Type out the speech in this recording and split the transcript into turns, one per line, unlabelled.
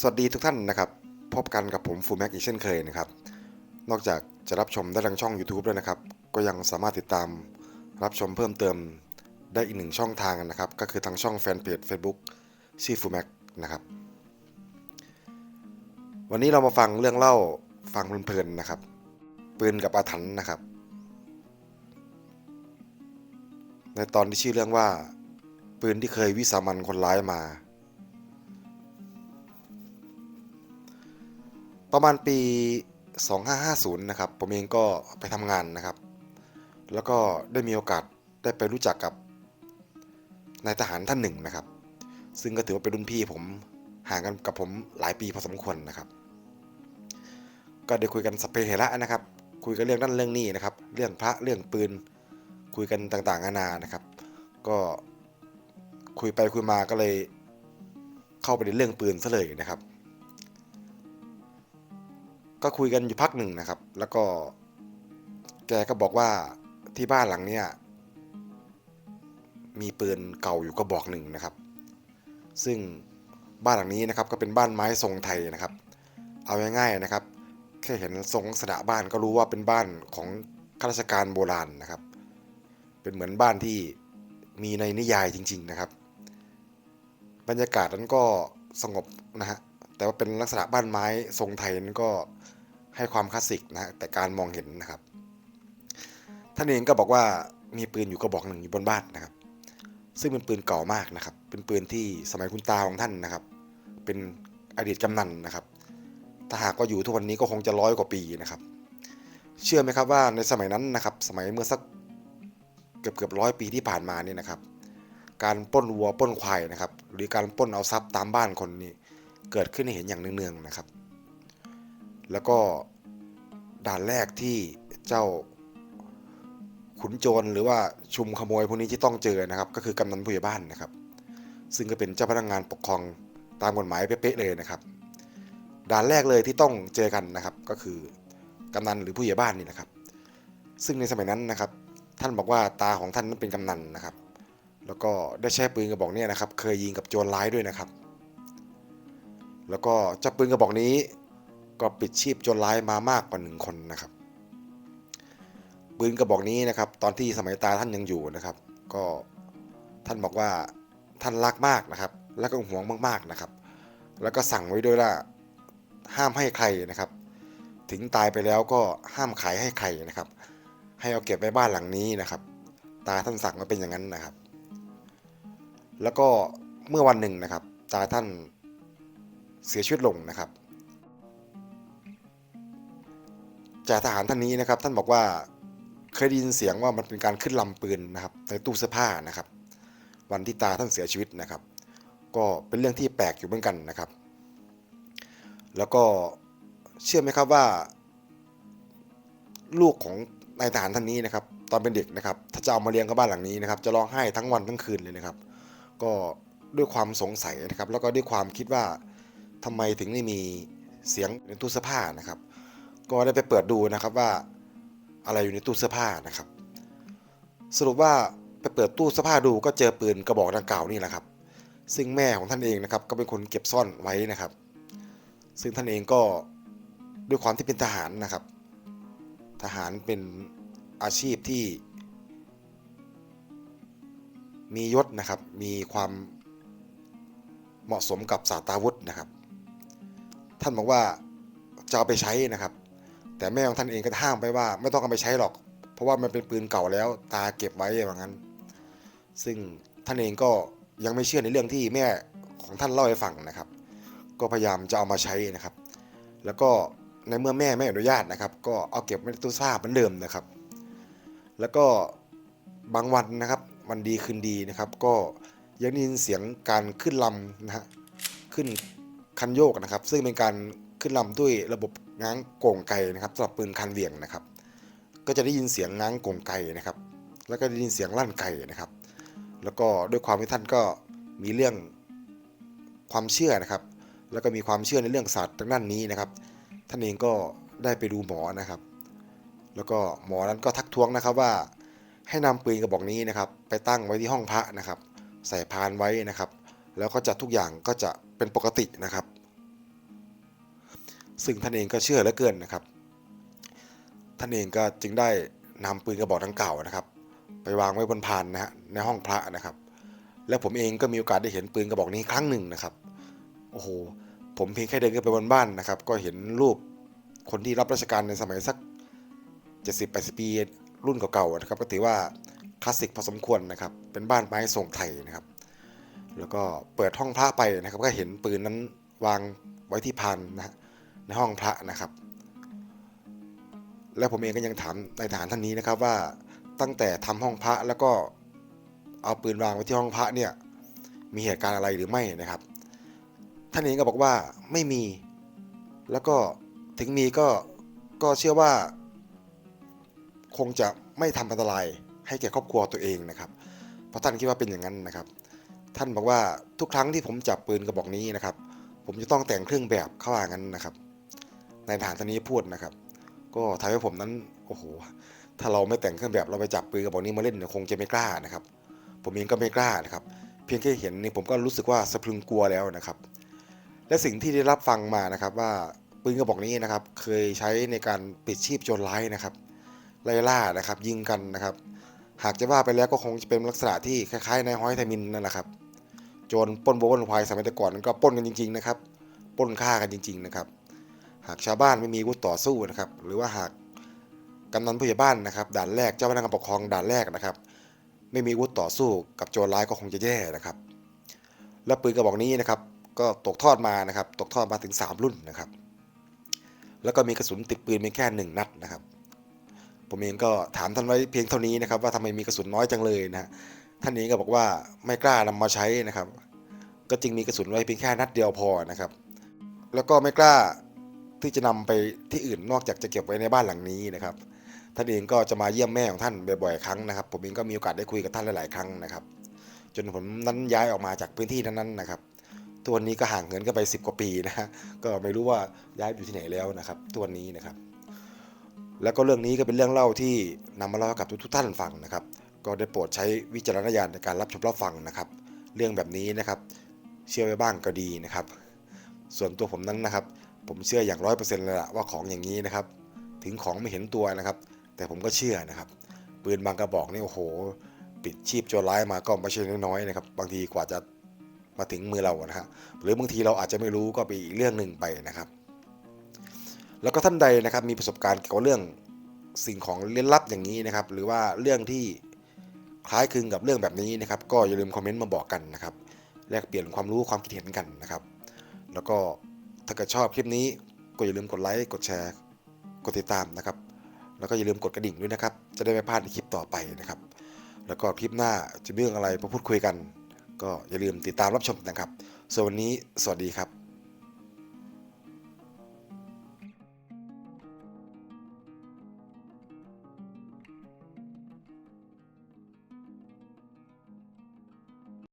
สวัสดีทุกท่านนะครับ พบกันกับผมฟูแม็กอีกเช่นเคยนะครับ นอกจากจะรับชมได้ทางช่อง YouTube แล้วนะครับ ก็ยังสามารถติดตามรับชมเพิ่มเติมได้อีกหนึ่งช่องทางนะครับ ก็คือทางช่องแฟนเพจ Facebook ชื่อฟูแม็กนะครับ วันนี้เรามาฟังเรื่องเล่าฟังเพลินๆนะครับ ปืนกับอาถรรพ์นะครับ ในตอนที่ชื่อเรื่องว่า ปืนที่เคยวิสามันคนร้ายมา ประมาณปี 2550 นะครับ ผมเองก็ไปทำงานนะครับ แล้วก็ได้มีโอกาสได้ไปรู้จักกับนายทหารท่านหนึ่งนะครับ ซึ่งก็ถือว่าเป็นรุ่นพี่ผมห่างกันกับผมหลายปีพอสมควรนะครับ ก็ได้คุยกันสเพเหระนะครับ คุยกันเรื่องนั้นเรื่องนี้นะครับ เรื่องพระเรื่องปืน คุยกันต่างๆนานานะครับ ก็คุยไปคุยมาก็เลยเข้าไปในเรื่องปืนซะเลยนะครับ ก็คุยกันอยู่พักหนึ่งนะครับ แล้วก็ แกก็บอกว่าที่บ้านหลังเนี้ยมีปืนเก่าอยู่กระบอกหนึ่งนะครับ ซึ่งบ้านหลังนี้นะครับก็เป็นบ้านไม้ทรงไทยนะครับ เอาง่ายๆนะครับ แค่เห็นทรงลักษณะบ้านก็รู้ว่าเป็นบ้านของข้าราชการโบราณนะครับ เป็นเหมือนบ้านที่มีในนิยายจริง ๆนะครับ บรรยากาศนั้นก็สงบนะฮะแต่ว่าเป็นลักษณะบ้านไม้ทรงไทยนั้นก็ ให้ความคลาสสิกนะแต่การมองเห็นนะครับ ท่านเองก็บอกว่ามีปืนอยู่กระบอกหนึ่งอยู่บนบ้านนะครับ ซึ่งเป็นปืนเก่ามากนะครับ เป็นปืนที่สมัยคุณตาของท่านนะครับ เป็นอดีตกำนันนะครับถ้าหากว่าอยู่ทุกวันนี้ก็คงจะร้อยกว่าปีนะครับ เชื่อไหมครับว่าในสมัยนั้นนะครับ สมัยเมื่อสักเกือบเกือบร้อยปีที่ผ่านมานี่นะครับ การปล้นวัวปล้นควายนะครับ หรือการปล้นเอาทรัพย์ตามบ้านคนนี่เกิดขึ้นให้เห็นอย่างเนืองๆนะครับ แล้วก็ ด่านแรกที่เจ้าขุนโจรหรือว่าชุมขโมยพวกนี้ที่ต้องเจอนะครับ ก็คือกำนันผู้ใหญ่บ้านนะครับ ซึ่งก็เป็นเจ้าพนักงานปกครองตามกฎหมายเป๊ะๆเลยนะครับ ด่านแรกเลยที่ต้องเจอกันนะครับ ก็คือกำนันหรือผู้ใหญ่บ้านนี่นะครับ ซึ่งในสมัยนั้นนะครับ ท่านบอกว่าตาของท่านนั้นเป็นกำนันนะครับ แล้วก็ได้ใช้ปืนกระบอกนี้นะครับ เคยยิงกับโจรร้ายด้วยนะครับ แล้วก็เจ้าปืนกระบอกนี้ ก็ปิดชีพโจรร้ายมามากกว่าหนึ่งคนนะครับปืนกระบอกนี้นะครับ ตอนที่สมัยตาท่านยังอยู่นะครับ ก็ท่านบอกว่าท่านรักมากนะครับ แล้วก็หวงมากๆนะครับ แล้วก็สั่งไว้ด้วยว่าห้ามให้ใครนะครับ ถึงตายไปแล้วก็ห้ามขายให้ใครนะครับ ให้เอาเก็บไว้บ้านหลังนี้นะครับ ตาท่านสั่งมาเป็นอย่างนั้นนะครับ แล้วก็เมื่อวันหนึ่งนะครับ ตาท่านเสียชีวิตลงนะครับ จ่าทหารท่านนี้นะครับ ท่านบอกว่าเคยได้ยินเสียงว่ามันเป็นการขึ้นลำปืนนะครับ ในตู้เสื้อผ้านะครับ วันที่ตาท่านเสียชีวิตนะครับ ก็เป็นเรื่องที่แปลกอยู่เหมือนกันนะครับ แล้วก็เชื่อไหมครับว่า ลูกของนายทหารท่านนี้นะครับ ตอนเป็นเด็กนะครับ ถ้าจะเอามาเลี้ยงกับบ้านหลังนี้นะครับ จะร้องไห้ทั้งวันทั้งคืนเลยนะครับ ก็ด้วยความสงสัยนะครับ แล้วก็ด้วยความคิดว่าทำไมถึงไม่มีเสียงในตู้เสื้อผ้านะครับ ก็ได้ไปเปิดดูนะครับว่าอะไรอยู่ในตู้เสื้อผ้านะครับ สรุปว่าไปเปิดตู้เสื้อผ้าดูก็เจอปืนกระบอกดังกล่าวนี่แหละครับ ซึ่งแม่ของท่านเองนะครับ ก็เป็นคนเก็บซ่อนไว้นะครับ ซึ่งท่านเองก็ด้วยความที่เป็นทหารนะครับ ทหารเป็นอาชีพที่ มียศนะครับ มีความเหมาะสมกับสาตาวุธนะครับ ท่านบอกว่าจะเอาไปใช้นะครับ แต่แม่ของท่านเองก็ห้ามไปว่า ไม่ต้องเอาไปใช้หรอก เพราะว่ามันเป็นปืนเก่าแล้ว ตาเก็บไว้อย่างนั้น ซึ่งท่านเองก็ยังไม่เชื่อในเรื่องที่แม่ของท่านเล่าให้ฟังนะครับ ก็พยายามจะเอามาใช้นะครับ แล้วก็ในเมื่อแม่ไม่อนุญาตนะครับ ก็เอาเก็บไว้ในตู้เสื้อผ้าเหมือนเดิมนะครับ แล้วก็บางวันนะครับ วันดีคืนดีนะครับ ก็ยังได้ยินเสียงการขึ้นลำนะฮะขึ้นคันโยกนะครับ ซึ่งเป็นการขึ้นลำด้วยระบบ ง้างโก่งไก่นะครับสำหรับปืนคันเหวี่ยงนะครับ ก็จะได้ยินเสียงง้างโก่งไก่นะครับ แล้วก็ได้ยินเสียงลั่นไก่นะครับ แล้วก็ด้วยความที่ท่านก็มีเรื่องความเชื่อนะครับ แล้วก็มีความเชื่อในเรื่องศาสตร์ทางด้านนี้นะครับ ท่านเองก็ได้ไปดูหมอนะครับ แล้วก็หมอนั้นก็ทักท้วงนะครับว่าให้นำปืนกระบอกนี้นะครับ ไปตั้งไว้ที่ห้องพระนะครับ ใส่พานไว้นะครับ แล้วก็จะทุกอย่างก็จะเป็นปกตินะครับ ซึ่งท่านเองก็เชื่อเหลือเกินนะครับ ท่านเองก็จึงได้นำปืนกระบอกดังกล่าวนะครับ ไปวางไว้บนพานนะฮะในห้องพระนะครับ และผมเองก็มีโอกาสได้เห็นปืนกระบอกนี้ครั้งหนึ่งนะครับ โอ้โห ผมเพียงแค่เดินขึ้นไปบนบ้านนะครับ ก็เห็นรูปคนที่รับราชการในสมัยสัก 70-80 ปีรุ่นเก่าๆนะครับ ก็ถือว่าคลาสสิกพอสมควรนะครับ เป็นบ้านไม้ทรงไทยนะครับ แล้วก็เปิดห้องพระไปนะครับ ก็เห็นปืนนั้นวางไว้ที่พานนะฮะ ในห้องพระนะครับ และผมเองก็ยังถามนายทหารท่านนี้นะครับว่าตั้งแต่ทำห้องพระแล้วก็เอาปืนวางไว้ที่ห้องพระเนี่ยมีเหตุการณ์อะไรหรือไม่นะครับ ท่านเองก็บอกว่าไม่มีแล้วก็ถึงมีก็ก็เชื่อว่า คงจะไม่ทำอันตรายให้แก่ครอบครัวตัวเองนะครับ เพราะท่านคิดว่าเป็นอย่างนั้นนะครับ ท่านบอกว่าทุกครั้งที่ผมจับปืนกระบอกนี้นะครับ ผมจะต้องแต่งเครื่องแบบเข้าว่างั้นนะครับ นายทหารท่านนี้พูดนะครับ ก็ทำให้ผมนั้นโอ้โหถ้าเราไม่แต่งเครื่องแบบเราไปจับปืนกระบอกนี้มาเล่นเนี่ยคงจะไม่กล้านะครับ ผมเองก็ไม่กล้านะครับ เพียงแค่เห็นนี่ผมก็รู้สึกว่าสะพรึงกลัวแล้วนะครับ และสิ่งที่ได้รับฟังมานะครับว่าปืนกระบอกนี้นะครับ เคยใช้ในการปิดชีพโจรร้ายนะครับไล่ล่านะครับ ยิงกันนะครับ หากจะว่าไปแล้วก็คงจะเป็นลักษณะที่คล้ายๆในห้อยไทมินนั่นแหละครับโจรป้นโบวนควายสมัยแต่ก่อนนั้นก็ป้นกันจริง ๆ นะครับป้นฆ่ากันจริง ๆ นะครับ หากชาวบ้านไม่มีวุธต่อสู้นะครับ หรือว่าหากกำนันผู้ใหญ่บ้านนะครับ ด่านแรกเจ้าพนักงานปกครองด่านแรกนะครับ ไม่มีวุธต่อสู้กับโจรร้ายก็คงจะแย่นะครับ และปืนกระบอกนี้นะครับ ก็ตกทอดมานะครับ ตกทอดมาถึง 3 รุ่นนะครับ แล้วก็มีกระสุนติดปืนเพียงแค่หนึ่งนัดนะครับ ผมเองก็ถามท่านไว้เพียงเท่านี้นะครับ ว่าทำไมมีกระสุนน้อยจังเลยนะฮะท่านนี้ก็บอกว่าไม่กล้านำมาใช้นะครับ ก็จึงมีกระสุนไว้เพียงแค่นัดเดียวพอนะครับ แล้วก็ไม่กล้า ที่จะนำไปที่อื่นนอกจากจะเก็บไว้ในบ้านหลังนี้นะครับท่านเองก็จะมาเยี่ยมแม่ของท่านบ่อยๆครั้งนะครับ ผมเองก็มีโอกาสได้คุยกับท่านหลายๆครั้งนะครับ จนผมนั้นย้ายออกมาจากพื้นที่นั้นๆนะครับตัวนนี้ก็ห่างเหินกันไป 10 กว่าปีนะฮะก็ไม่รู้ว่าย้ายอยู่ที่ไหนแล้วนะครับตัวนี้นะครับ แล้วก็เรื่องนี้ก็เป็นเรื่องเล่าที่นำมาเล่ากับทุกๆท่านฟังนะครับ ก็ได้โปรดใช้วิจารณญาณในการรับชมรับฟังนะครับ เรื่องแบบนี้นะครับ เชื่อไว้บ้างก็ดีนะครับ ส่วนตัวผมนั้นนะครับ ผมเชื่ออย่างร้อยเปอร์เซ็นต์เลยละว่าของอย่างนี้นะครับ ถึงของไม่เห็นตัวนะครับ แต่ผมก็เชื่อนะครับ ปืนบางกระบอกนี่โอ้โห ปิดชีพโจรร้ายมาก็ไม่ใช่น้อยๆนะครับ บางทีกว่าจะมาถึงมือเรานะฮะหรือบางทีเราอาจจะไม่รู้ก็เป็นอีกเรื่องหนึ่งไปนะครับ แล้วก็ท่านใดนะครับมีประสบการณ์เกี่ยวกับเรื่องสิ่งของเล่นลับอย่างนี้นะครับ หรือว่าเรื่องที่คล้ายคลึงกับเรื่องแบบนี้นะครับ ก็อย่าลืมคอมเมนต์มาบอกกันนะครับ แลกเปลี่ยนความรู้ความคิดเห็นกันนะครับ แล้วก็ ถ้าเกิดชอบคลิปนี้ก็อย่าลืมกดไลค์กดแชร์ กดติดตามนะครับ แล้วก็อย่าลืมกดกระดิ่งด้วยนะครับ จะได้ไม่พลาดในคลิปต่อไปนะครับ แล้วก็คลิปหน้าจะมีเรื่องอะไรมาพูดคุยกัน ก็อย่าลืมติดตามรับชมนะครับส่วนวันนี้สวัสดีครับ